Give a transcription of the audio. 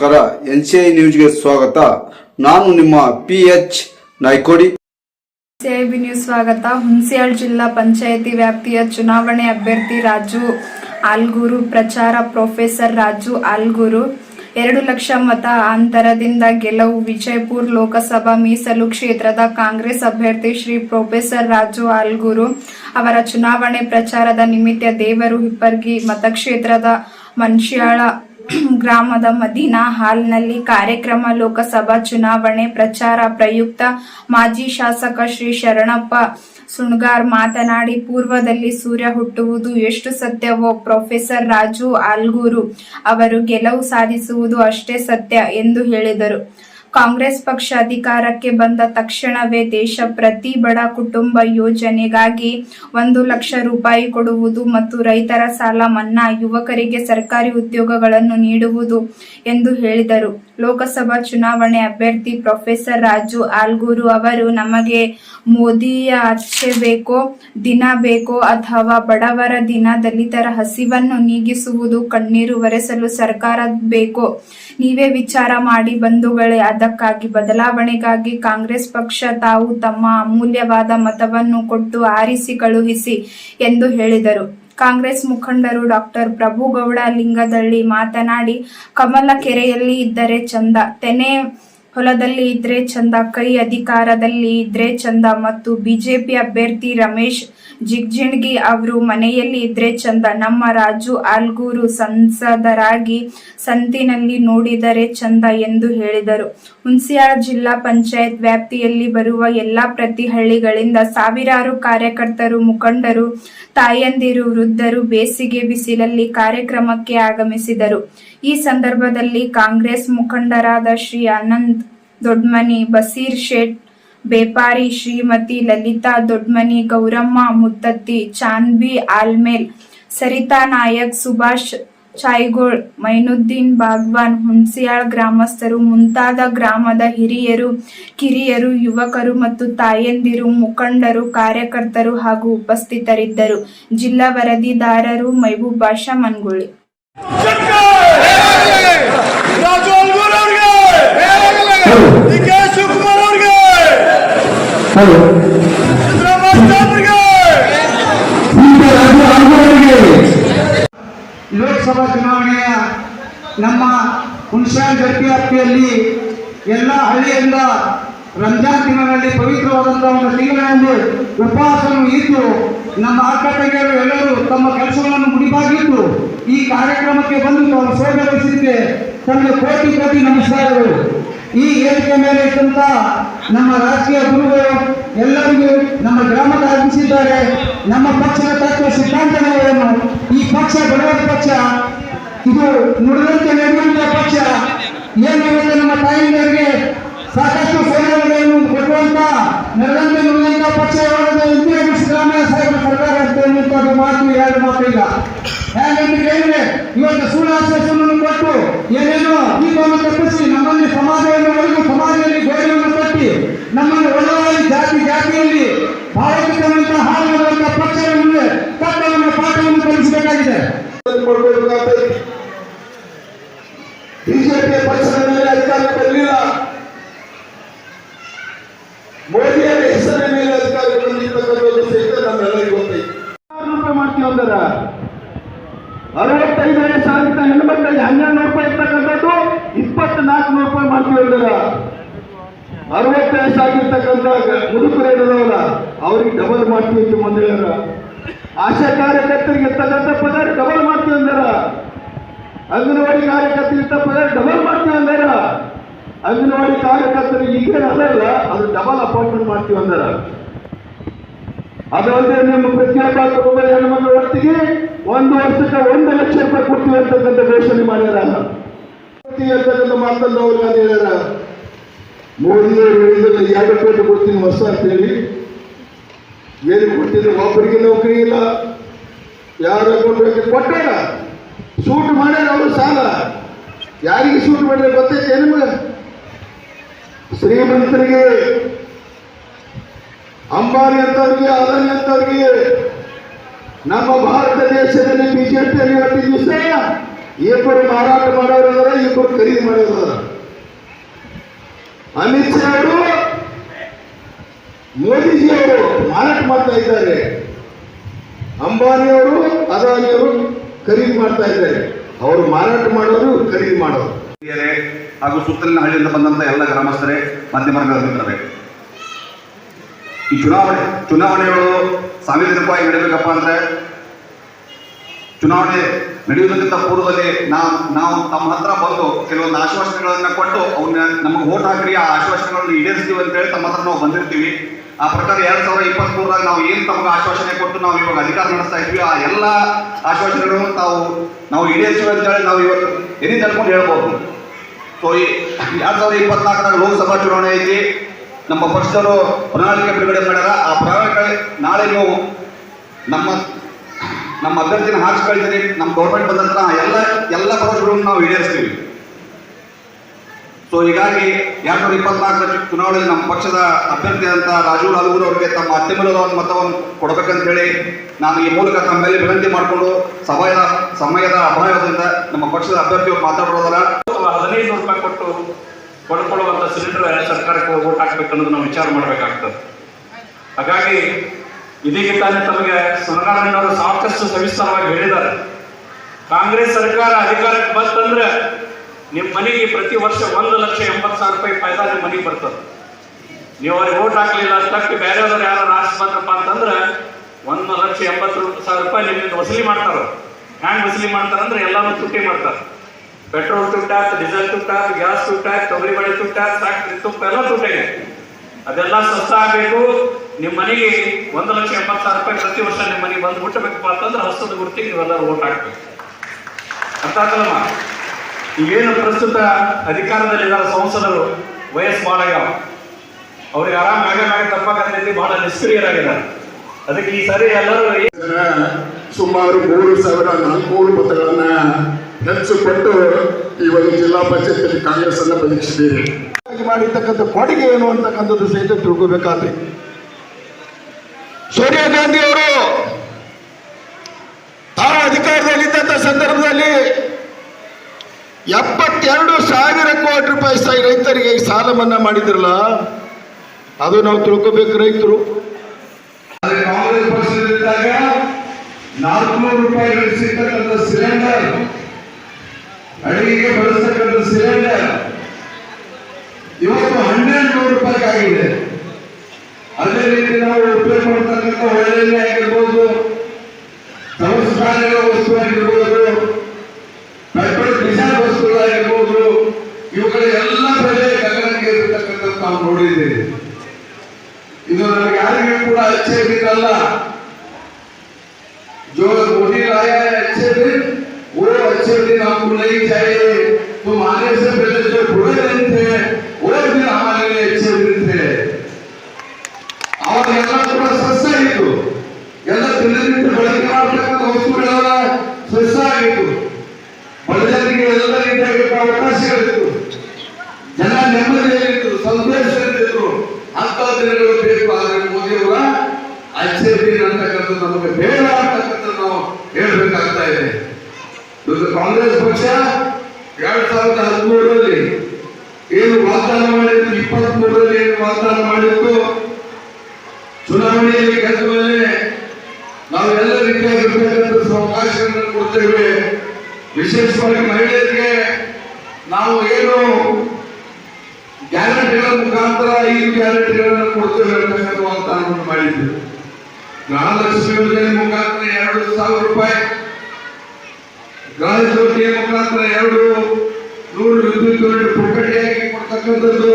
ನಮಸ್ಕಾರ N C I ನ್ಯೂಸ್ಗೆ ಸ್ವಾಗತ. ನಾನು ನಿಮ್ಮ P H Naikodi. CIB news ಸ್ವಾಗತ. ಹುಣಸಿಯಾಳ್ ಜಿಲ್ಲಾ ಪಂಚಾಯತಿ ವ್ಯಾಪ್ತಿಯ ಚುನಾವಣೆ ಅಭ್ಯರ್ಥಿ ರಾಜು ಆಲ್ಗೂರು, ಪ್ರಚಾರ ಪ್ರೊಫೆಸರ್ ರಾಜು ಆಲ್ಗೂರು. ಎರಡು ಲಕ್ಷ ಮತ ಅಂತರದಿಂದ ಗೆಲುವು ವಿಜಯಪುರ ಲೋಕಸಭಾ ಮೀಸಲು ಕ್ಷೇತ್ರದ ಕಾಂಗ್ರೆಸ್ ಅಭ್ಯರ್ಥಿ ಶ್ರೀ ಪ್ರೊಫೆಸರ್ ರಾಜು ಆಲ್ಗೂರು ಅವರ ಚುನಾವಣೆ ಪ್ರಚಾರದ ನಿಮಿತ್ತ ದೇವರು ಹಿಪ್ಪರ್ಗಿ ಮತಕ್ಷೇತ್ರದ ಮನ್ಶ್ಯಾಳ ಗ್ರಾಮದ ಮದೀನಾ ಹಾಲ್ನಲ್ಲಿ ಕಾರ್ಯಕ್ರಮ, ಲೋಕಸಭಾ ಚುನಾವಣೆ, ಪ್ರಚಾರ, ಪ್ರಯುಕ್ತ ಮಾಜಿ ಶಾಸಕ ಶ್ರೀ ಶರಣಪ್ಪ ಸುಣ್ಗಾರ್ ಮಾತನಾಡಿ, ಪೂರ್ವದಲ್ಲಿ ಸೂರ್ಯ ಹುಟ್ಟುವುದು ಎಷ್ಟು ಸತ್ಯವೋ, ಪ್ರೊಫೆಸರ್ ರಾಜು ಆಲ್ಗೂರು ಅವರು ಗೆಲುವು ಸಾಧಿಸುವುದು ಅಷ್ಟೇ ಸತ್ಯ ಎಂದು ಹೇಳಿದರು. ಕಾಂಗ್ರೆಸ್ ಪಕ್ಷ ಅಧಿಕಾರಕ್ಕೆ ಬಂದ ತಕ್ಷಣವೇ ದೇಶ ಪ್ರತಿ ಬಡ ಕುಟುಂಬ ಯೋಜನೆಗಾಗಿ ಒಂದು ಲಕ್ಷ ರೂಪಾಯಿ ಕೊಡುವುದು ಮತ್ತು ರೈತರ ಸಾಲ ಮನ್ನಾ ಯುವಕರಿಗೆ ಸರ್ಕಾರಿ ಉದ್ಯೋಗಗಳನ್ನು ನೀಡುವುದು ಎಂದು ಹೇಳಿದರು. ಲೋಕಸಭಾ ಚುನಾವಣೆ ಅಭ್ಯರ್ಥಿ ಪ್ರೊಫೆಸರ್ ರಾಜು ಆಲ್ಗೂರು ಅವರು, ನಮಗೆ ಮೋದಿಯ ಅಚ್ಚೆ ಬೇಕೋ, ದಿನ ಬೇಕೋ ಅಥವಾ ಬಡವರ ದಿನ ದಲಿತರ ಹಸಿವನ್ನು ನೀಗಿಸುವುದು ಕಣ್ಣೀರು ಒರೆಸಲು ಸರ್ಕಾರ ಬೇಕೋ? ನೀವೇ ವಿಚಾರ ಮಾಡಿ ಬಂಧುಗಳೇ, ಅದಕ್ಕಾಗಿ ಬದಲಾವಣೆಗಾಗಿ ಕಾಂಗ್ರೆಸ್ ಪಕ್ಷ ತಾವು ತಮ್ಮ ಅಮೂಲ್ಯವಾದ ಮತವನ್ನು ಕೊಟ್ಟು ಆರಿಸಿ ಕಳುಹಿಸಿ ಎಂದು ಹೇಳಿದರು. ಕಾಂಗ್ರೆಸ್ ಮುಖಂಡರು ಡಾಕ್ಟರ್ ಪ್ರಭುಗೌಡ ಲಿಂಗದಳ್ಳಿ ಮಾತನಾಡಿ ಕಮಲ ಕೆರೆಯಲ್ಲಿ ಇದ್ದರೆ ಚಂದ ತೆನೆ ಹೊಲದಲ್ಲಿ ಇದ್ರೆ ಚಂದ, ಕೈ ಅಧಿಕಾರದಲ್ಲಿ ಇದ್ರೆ ಚಂದ ಮತ್ತು ಬಿಜೆಪಿ ಅಭ್ಯರ್ಥಿ ರಮೇಶ್ ಜಿಗ್ಜಿಣ್ಗಿ ಅವರು ಮನೆಯಲ್ಲಿ ಇದ್ರೆ ಚಂದ. ನಮ್ಮ ರಾಜು ಆಲ್ಗೂರು ಸಂಸದರಾಗಿ ಸಂತಿನಲ್ಲಿ ನೋಡಿದರೆ ಚಂದ ಎಂದು ಹೇಳಿದರು. ಹುಣಸಿಯಾಳ ಜಿಲ್ಲಾ ಪಂಚಾಯತ್ ವ್ಯಾಪ್ತಿಯಲ್ಲಿ ಬರುವ ಎಲ್ಲಾ ಪ್ರತಿ ಹಳ್ಳಿಗಳಿಂದ ಸಾವಿರಾರು ಕಾರ್ಯಕರ್ತರು, ಮುಖಂಡರು, ತಾಯಂದಿರು, ವೃದ್ಧರು ಬೇಸಿಗೆ ಬಿಸಿಲಲ್ಲಿ ಕಾರ್ಯಕ್ರಮಕ್ಕೆ ಆಗಮಿಸಿದರು. ಈ ಸಂದರ್ಭದಲ್ಲಿ ಕಾಂಗ್ರೆಸ್ ಮುಖಂಡರಾದ ಶ್ರೀ ಅನಂತ್ ದೊಡ್ಮನಿ, ಬಸೀರ್ ಶೇಟ್, ಬೇಪಾರಿ ಶ್ರೀಮತಿ ಲಲಿತಾ ದೊಡ್ಮನಿ, ಗೌರಮ್ಮ ಮುತ್ತತ್ತಿ ಚಾನ್ಬಿ ಆಲ್ಮೇಲ್, ಸರಿತಾ ನಾಯಕ್, ಸುಭಾಷ್ ಚಾಯ್ಗೋಳ್, ಮೈನುದ್ದೀನ್ ಬಾಗ್ವಾನ್, ಹುಣ್ಸಿಯಾಳ್ ಗ್ರಾಮಸ್ಥರು, ಮುಂತಾದ ಗ್ರಾಮದ ಹಿರಿಯರು, ಕಿರಿಯರು, ಯುವಕರು ಮತ್ತು ತಾಯಂದಿರು, ಮುಖಂಡರು, ಕಾರ್ಯಕರ್ತರು ಹಾಗೂ ಉಪಸ್ಥಿತರಿದ್ದರು. ಜಿಲ್ಲಾ ವರದಿದಾರರು ಮೈಬೂಬ್ ಭಾಷಾ ಮನ್ಗುಳಿ. ಲೋಕಸಭಾ ಚುನಾವಣೆಯ ನಮ್ಮ ಹುಣಸಾನ್ ಗಟ್ಟಿ ವ್ಯಾಪ್ತಿಯಲ್ಲಿ ಎಲ್ಲ ಹಳ್ಳಿಯಿಂದ ರಂಜಾನ್ ತಿಂಗಳಲ್ಲಿ ಪವಿತ್ರವಾದಂತಹ ಒಂದು ತಿಂಗಳಲ್ಲಿ ಉಪವಾಸವನ್ನು ಇದ್ದು ನಮ್ಮ ಅಕ್ಕ ಎಲ್ಲರೂ ತಮ್ಮ ಕೆಲಸಗಳನ್ನು ಮುಡಿಪಾಗಿದ್ದು ಈ ಕಾರ್ಯಕ್ರಮಕ್ಕೆ ಬಂದು ತಾವು ಸಹಕರಿಸಿದ್ದಕ್ಕೆ ತಮಗೆ ಕೋಟಿ ಕೋಟಿ ನಮಸ್ಕಾರಗಳು. ಈ ವೇದಿಕೆ ಮೇಲೆ ಇದ್ದಂತ ನಮ್ಮ ರಾಜಕೀಯ ಗುರುಗಳು ಎಲ್ಲರಿಗೂ ನಮ್ಮ ಗ್ರಾಮದ ಅರ್ಪಿಸಿದ್ದಾರೆ ನಮ್ಮ ಪಕ್ಷದ ತತ್ವ ಸಿದ್ಧಾಂತಗಳನ್ನು ಈ ಪಕ್ಷ ಬಡವರ ಪಕ್ಷ, ಇದು ನುಡಿದಂತೆ ನಡೆಯುವಂತಹ ಪಕ್ಷ, ಏನು ನಮ್ಮ ತಾಯಿಯರಿಗೆ ಸಾಕಷ್ಟು ಸೇವೆಗಳನ್ನು ಕೊಡುವಂತ ನಡೆದಂತೆ ನುಡಿದಂತ ಪಕ್ಷ ಇಂದಿರಾ ಸಿದ್ದರಾಮಯ್ಯ ಸಾಹೇಬರ ಸರ್ಕಾರ ಅಂತ ಅನ್ನುವಂಥದ್ದು ಮಾತು, ಎರಡು ಇಲ್ಲ. ಹೇಗಂತ ಕೇಳಿದ್ರೆ, ಇವತ್ತು ಸುಳ್ಳು ಆಶ್ವಾಸವನ್ನು ಕೊಟ್ಟು ಏನೇನೋ ದೀಪವನ್ನು ತಪ್ಪಿಸಿ ನಮ್ಮಲ್ಲಿ ಸಮಾಜವನ್ನು ಒಳಗೂ, ಸಮಾಜದಲ್ಲಿ ಗೌರವವನ್ನು ಕಟ್ಟಿ ನಮ್ಮನ್ನು ಒಳ್ಳೆಯ ಜಾತಿ ಜಾತಿಯಲ್ಲಿ ಭಾವಚಿತ್ರವಂತ ಹಾಡುವಂತಹ ಪಕ್ಷಗಳ ಮುಂದೆ ತತ್ವವನ್ನು ಪಾಠವನ್ನು ಕಲಿಸಬೇಕಾಗಿದೆ ಕೊಡ್ಬೇಕಾಗ್ತದೆ ಬಿಜೆಪಿ ಪಕ್ಷದ ಮೇಲೆ ಅಧಿಕಾರಕ್ಕೆ ಬರಲಿಲ್ಲ ಮೋದಿಯವರ ಹೆಸರಿನ ಮೇಲೆ ಅಧಿಕಾರಕ್ಕೆ ಬಂದಿರ್ತಕ್ಕಂಥದ್ದು ಸಹಿತ ನಮ್ಮೆಲ್ಲರಿಗೂ ಗೊತ್ತೈತೆ ರೂಪಾಯಿ ಮಾಡ್ತೀವಿ ಅಂದರ ಅರವತ್ತೈದು ವಯಸ್ಸಾಗಿದ್ದ ಹೆಣ್ಮಕ್ಳಿಗೆ ಹನ್ನೆರಡು ರೂಪಾಯಿ ಇರ್ತಕ್ಕಂಥದ್ದು ಇಪ್ಪತ್ನಾಲ್ಕು ನೂರು ರೂಪಾಯಿ ಮಾಡ್ತೀವಿ ಅರವತ್ತು ವಯಸ್ಸಾಗಿರ್ತಕ್ಕಂಥ ಮುದುಕರು ಏನದವಲ್ಲ, ಅವ್ರಿಗೆ ಡಬಲ್ ಮಾಡ್ತೀವಿ ಅಂತ ಮುಂದೆ ಹೇಳ್ಯಾರ. ಆಶಾ ಕಾರ್ಯಕರ್ತರಿಗೆ ಇರ್ತಕ್ಕಂಥ ಪಗಾರ ಡಬಲ್ ಮಾಡ್ತೀವಿ ಅಂದಾರ. ಅಂಗನವಾಡಿ ಕಾರ್ಯಕರ್ತರಿಗೆ ಇರ್ತ ಪಗಾರ ಡಬಲ್ ಮಾಡ್ತೀವಿ ಅಂದಾರ. ಅಂಗನವಾಡಿ ಕಾರ್ಯಕರ್ತರಿಗೆ ಈಗೇನು ಅಲ್ಲ ಅದು ಡಬಲ್ ಅಪಾಯಿಂಟ್ಮೆಂಟ್ ಮಾಡ್ತೀವಿ ಅಂದಾರ. ಅದಲ್ಲದೆ ನಿಮ್ಮ ಪ್ರತಿಯೊಬ್ಬ ಹೆಣ್ಮಕ್ಳ ಹೊತ್ತಿಗೆ ಒಂದು ವರ್ಷಕ್ಕೆ ಒಂದು ಲಕ್ಷ ರೂಪಾಯಿ ಕೊಡ್ತೀವಿ ಅಂತಕ್ಕಂಥ ಘೋಷಣೆ ಕೊಡ್ತೀವಿ ಅಂತಕ್ಕಂಥ ಮಾತನ್ನು ಅವ್ರು ನಾನು ಹೇಳ್ಯಾರ? ಮೋದಿಯವರು ಹೇಳಿದ್ರೆ ಎರಡು ಕೋಟಿ ಕೊಡ್ತೀನಿ ಹೊಸ ಅಂತ ಹೇಳಿ. ಏನು ಕೊಟ್ಟಿದ್ರೆ ಒಬ್ಬರಿಗೆ ನೌಕರಿ ಇಲ್ಲ. ಯಾರು ಅಕೌಂಟ್ ಕೊಟ್ಟಾರ ಸೂಟ್ ಮಾಡ್ಯಾರ ಅವರು ಸಾಲ. ಯಾರಿಗೆ ಸೂಟ್ ಮಾಡಿದ್ರೆ ಗೊತ್ತೈತೆ ನಿಮಗೆ? ಶ್ರೀಮಂತರಿಗೆ, ಅಂಬಾನಿ ಅಂತವ್ರಿಗೆ, ಅದಾನಿ ಅಂತವ್ರಿಗೆ ನಮ್ಮ ಭಾರತ ದೇಶದಲ್ಲಿ ಬಿಜೆಪಿ ಇವತ್ತು ದಿವಸ ಇಬ್ಬರು ಮಾರಾಟ ಮಾಡೋರು ಅದಾರ ಇಬ್ಬರು ಖರೀದಿ ಮಾಡೋರು ಅಮಿತ್ ಶಾ ಅವರು, ಮೋದಿಜಿ ಅವರು ಮಾರಾಟ ಮಾಡ್ತಾ ಇದ್ದಾರೆ. ಅಂಬಾನಿ ಅವರು, ಅದಾನಿ ಅವರು ಖರೀದಿ ಮಾಡ್ತಾ ಇದ್ದಾರೆ. ಅವರು ಮಾರಾಟ ಮಾಡೋರು ಖರೀದಿ ಮಾಡೋರು ಹಾಗೂ ಸುತ್ತಲಿನ ಹಳ್ಳಿಯಿಂದ ಬಂದಂತ ಎಲ್ಲ ಗ್ರಾಮಸ್ಥರೇ ಮಾಧ್ಯಮಗಳ ಮಿತ್ರರೇ, ಈ ಚುನಾವಣೆ, ಚುನಾವಣೆಗಳು ಸಾಂವಿಧಾನಿಕವಾಗಿ ನಡೀಬೇಕಪ್ಪ ಅಂದ್ರೆ ಚುನಾವಣೆ ನಡೆಯುವುದಕ್ಕಿಂತ ಪೂರ್ವದಲ್ಲಿ ನಾವು ನಾವು ತಮ್ಮ ಹತ್ರ ಬಂದು ಕೆಲವೊಂದು ಆಶ್ವಾಸನೆಗಳನ್ನ ಕೊಟ್ಟು ಅವನ್ನ ನಮಗೆ ಓಟ್ ಹಾಕ್ರಿ, ಆ ಆಶ್ವಾಸನೆಗಳನ್ನು ಈಡೇರಿಸ್ತೀವಿ ಅಂತ ಹೇಳಿ ತಮ್ಮ ಹತ್ರ ನಾವು ಬಂದಿರ್ತೀವಿ. ಆ ಪ್ರಕಾರ ಎರಡ್ ಸಾವಿರದ ಇಪ್ಪತ್ತ್ ಮೂರರಾಗ ನಾವು ಏನು ತಮಗೆ ಆಶ್ವಾಸನೆ ಕೊಟ್ಟು ನಾವು ಇವಾಗ ಅಧಿಕಾರ ನಡೆಸ್ತಾ ಇದ್ವಿ, ಆ ಎಲ್ಲ ಆಶ್ವಾಸನೆಗಳನ್ನು ತಾವು ನಾವು ಈಡೇರಿಸ್ತೀವಿ ಅಂತ ಹೇಳಿ ನಾವು ಇವತ್ತು ಎನಿ ಅನ್ಕೊಂಡು ಹೇಳ್ಬೋದು. ಸೊ ಈ ಎರಡ್ ಸಾವಿರದ ಇಪ್ಪತ್ನಾಲ್ಕರಾಗ ಲೋಕಸಭಾ ಚುನಾವಣೆ ಐತಿ. ನಮ್ಮ ಪಕ್ಷದವರು ಪ್ರಣಾಳಿಕೆ ಬಿಡುಗಡೆ ಮಾಡ್ಯಾರ. ಆ ಪ್ರಣಾಳಿಕೆ ನಾಳೆ ನೀವು ನಮ್ಮ ನಮ್ಮ ಅಭ್ಯರ್ಥಿನ ಹಾಕಿ ಕಳಿತೀರಿ ನಮ್ಮ ಗೌರ್ಮೆಂಟ್ ಬಂದಂತ ಎಲ್ಲ ಎಲ್ಲ ಭರವಸೆಗಳನ್ನು ನಾವು ಈಡೇರಿಸ್ತೀವಿ. ಸೊ ಹೀಗಾಗಿ ಎರಡ್ ಸಾವಿರದ ಇಪ್ಪತ್ನಾಲ್ಕರ ಚುನಾವಣೆಯಲ್ಲಿ ನಮ್ಮ ಪಕ್ಷದ ಅಭ್ಯರ್ಥಿ ಅಂತ ರಾಜು ಲಾಲೂರು ಅವರಿಗೆ ತಮ್ಮ ಅತ್ಯಮೂಲ್ಯವಾದ ಮತವನ್ನು ಕೊಡಬೇಕಂತೇಳಿ ನಾನು ಈ ಮೂಲಕ ತಮ್ಮ ಮೇಲೆ ವಿನಂತಿ ಮಾಡಿಕೊಂಡು ಸಮಯದ ಸಮಯದ ಅಭಾವದಿಂದ ನಮ್ಮ ಪಕ್ಷದ ಅಭ್ಯರ್ಥಿಯವರು ಮಾತಾಡೋದರ ಅಥವಾ ಹದಿನೈದು ರೂಪಾಯಿ ಕೊಟ್ಟು ಕೊಂಡ್ಕೊಳ್ಳುವಂಥ ಸಿಲಿಂಡರ್ ಸರ್ಕಾರಕ್ಕೆ ಓಟ್ ಹಾಕ್ಬೇಕು ಅನ್ನೋದು ನಾವು ವಿಚಾರ ಮಾಡಬೇಕಾಗ್ತದೆ. ಹಾಗಾಗಿ ಇದೀಗ ತಾನೇ ತಮಗೆ ಸೋನಗಾರಣ್ಣವರು ಸಾಕಷ್ಟು ಸವಿಸ್ತಾರವಾಗಿ ಹೇಳಿದ್ದಾರೆ. ಕಾಂಗ್ರೆಸ್ ಸರ್ಕಾರ ಅಧಿಕಾರಕ್ಕೆ ಬಂತಂದ್ರೆ ನಿಮ್ಮ ಮನೆಗೆ ಪ್ರತಿ ವರ್ಷ ಒಂದು ಲಕ್ಷ ಎಂಬತ್ತು ಸಾವಿರ ರೂಪಾಯಿ ಫಾಯ್ದಾ ನಿಮ್ಮ ಮನೆಗೆ ಬರ್ತದೆ. ನೀವು ಅವ್ರಿಗೆ ಓಟ್ ಹಾಕ್ಲಿಲ್ಲ ತಪ್ಪಿ ಬೇರೆಯವ್ರು ಯಾರು ರಾಷ್ಟ್ರ ಬಂದ್ರಪ್ಪ ಅಂತಂದ್ರೆ ಒಂದು ಲಕ್ಷ ಎಂಬತ್ತು ಸಾವಿರ ರೂಪಾಯಿ ನಿಮ್ಮಿಂದ ವಸೂಲಿ ಮಾಡ್ತಾರೆ? ಹ್ಯಾಂಗ್ ವಸೂಲಿ ಮಾಡ್ತಾರೆ ಅಂದ್ರೆ ಎಲ್ಲಾನು ತುಟ್ಟಿ ಮಾಡ್ತಾರೆ. ಪೆಟ್ರೋಲ್ ತುಟ್ಟಾತ್ ಡೀಸೆಲ್ ತುಟ್ಟಾತ್ ಗ್ಯಾಸ್ ತುಟ್ಟಾತ್ ತೊಗರಿ ಬಳೆ ತುಟ್ಟಾಯ್ತು ಫ್ಯಾಕ್ಟ್ರಿ ತುಪ್ಪ ಎಲ್ಲ ತುಟ್ಟಾಗಿದೆ ಅದೆಲ್ಲ ಸಸ್ತ ಆಗಬೇಕು. ನಿಮ್ಮ ಮನೆಗೆ ಒಂದು ಲಕ್ಷ ಎಂಬತ್ತು ಸಾವಿರ ರೂಪಾಯಿ ಪ್ರತಿ ವರ್ಷ ನಿಮ್ಮ ಮನೆಗೆ ಬಂದು ಮುಟ್ಟಬೇಕಪ್ಪ ಅಂತಂದ್ರೆ ಹಸ್ತದ ಗುರುತಿಗೆ ನೀವೆಲ್ಲರೂ ಓಟ್ ಹಾಕ್ಬೇಕು. ಅರ್ಥ ಆಗಲ್ಲಮ್ಮ ಈಗೇನು ಪ್ರಸ್ತುತ ಅಧಿಕಾರದಲ್ಲಿದ್ದಾರೆ ಸಂಸದರು ವಯಸ್ಸು ಭಾಳ ಆಗ್ಯಾವ ಅವ್ರಿಗೆ ಆರಾಮ ಆಗ ಮ್ಯಾಗ ತಪ್ಪಾಗತ್ತೈತಿ ಬಹಳ ನಿಷ್ಕ್ರಿಯರಾಗಿದ್ದಾರೆ. ಅದಕ್ಕೆ ಈ ಸರಿ ಎಲ್ಲರೂ ಸುಮಾರು ಮೂರು ಸಾವಿರ ನಾಲ್ಕುನೂರು ಮತಗಳನ್ನ ಹೆಚ್ಚು ಕೊಟ್ಟು ಈ ಒಂದು ಜಿಲ್ಲಾ ಪಂಚಾಯತ್ ಕಾಂಗ್ರೆಸ್ ಅನ್ನ ಬದುಕಿಸಿದ್ದೀರಿ ಮಾಡಿರ್ತಕ್ಕಂಥ ಕೊಡುಗೆ ಏನು ಅಂತಕ್ಕಂಥದ್ದು ಸಹಿತ ತಿಳ್ಕೋಬೇಕಾದ್ರೆ ಸೋನಿಯಾ ಗಾಂಧಿ ಅವರು ತಾವು ಅಧಿಕಾರದಲ್ಲಿದ್ದಂಥ ಸಂದರ್ಭದಲ್ಲಿ ಎಪ್ಪತ್ತೆರಡು ಸಾವಿರ ಕೋಟಿ ರೂಪಾಯಿ ಸ- ರೈತರಿಗೆ ಸಾಲ ಮನ್ನಾ ಮಾಡಿದ್ರಲ್ಲ, ಅದು ನಾವು ತಿಳ್ಕೋಬೇಕು ರೈತರು. ಅಡಿಗೆಗೆ ಬಳಸ್ತಕ್ಕಂಥ ಸಿಲಿಂಡರ್, ಇವತ್ತು ಹನ್ನೆರಡು ನೂರು ರೂಪಾಯಿ ಆಗಿದೆ. ಅದೇ ರೀತಿ ನಾವು ಉಪಯೋಗ ಮಾಡ್ತಕ್ಕಂಥ ಒಳ್ಳೆಯನ್ನೇ ಆಗಿರ್ಬೋದು. ಸಂಸ್ಕಾರಗಳ ವಸ್ತು ಆಗಿರ್ಬೋದು ಪೆಟ್ರೋಲ್ ಡಿಸೈನ್ ವಸ್ತುಗಳಾಗಿರ್ಬೋದು. ಇವುಗಳ ಎಲ್ಲ ಬೆಲೆ ಗಗನಕ್ಕೆ ಇರತಕ್ಕಂಥ ನಾವು ನೋಡಿದ್ದೇವೆ. ಇದು ನನಗೆ ಯಾರಿಗೆ ಕೂಡ ಅಚ್ಚರಿಗಿರಲ್ಲ जो मोदी लाया है अच्छे दिन वो अच्छे दिन हमको नहीं चाहिए तुम आने से पहले जो बुरे दिन थे वो दिन ದಿನನಿತ್ಯ ಬಳಕೆ ಮಾಡತಕ್ಕಂಥ ವಸ್ತುಗಳೆಲ್ಲ ಸ್ವಚ್ಛ ಆಗಿತ್ತು ಬಡಜನರಿಗೆ ಎಲ್ಲ ರೀತಿಯಾಗಿ ಅವಕಾಶಗಳಿತ್ತು. ಜನ ನೆಮ್ಮದಿಯಲ್ಲಿತ್ತು ಅಂತ ದಿನಗಳು ಆದರೆ ಮೋದಿಯವರ ಅಚ್ಚರಿ ಅಂತಕ್ಕಂಥದ್ದು ನಮಗೆ ಬೇಡ ನಾವು ಹೇಳ್ಬೇಕಾಗ್ತಾ ಇದೆ. ಇವತ್ತು ಕಾಂಗ್ರೆಸ್ ಪಕ್ಷ ಎರಡ್ ಸಾವಿರದ ಹದಿಮೂರರಲ್ಲಿ ಏನು ವಾಗ್ದಾನ ಮಾಡಿತ್ತು ಇಪ್ಪತ್ತ್ ಮೂರರಲ್ಲಿ ಏನು ವಾಗ್ದಾನ ಮಾಡಿತ್ತು? ಚುನಾವಣೆಯಲ್ಲಿ ಗೆದ್ದ ರೀತಿಯಾಗಿರ್ತಕ್ಕಂಥ ಅವಕಾಶಗಳನ್ನು ಕೊಡ್ತೇವೆ. ವಿಶೇಷವಾಗಿ ಮಹಿಳೆಯರಿಗೆ ನಾವು ಏನು ಗ್ಯಾರಂಟಿಗಳ ಮುಖಾಂತರ ಈ ಗ್ಯಾರಂಟಿಗಳನ್ನು ಕೊಡ್ತೇವೆ ಅಂತ ವಾಗ್ದಾನವನ್ನು ಮಾಡಿದ್ದೇವೆ ಗೃಹಲಕ್ಷ್ಮಿ ಯೋಜನೆ ಮುಖಾಂತರ ಎರಡು ಸಾವಿರ ರೂಪಾಯಿ, ಗೃಹ ಮುಖಾಂತರ ಎರಡು ನೂರು ವಿದ್ಯುತ್ ಯೂನಿಟ್ ಕೊಡ್ತಕ್ಕಂಥದ್ದು.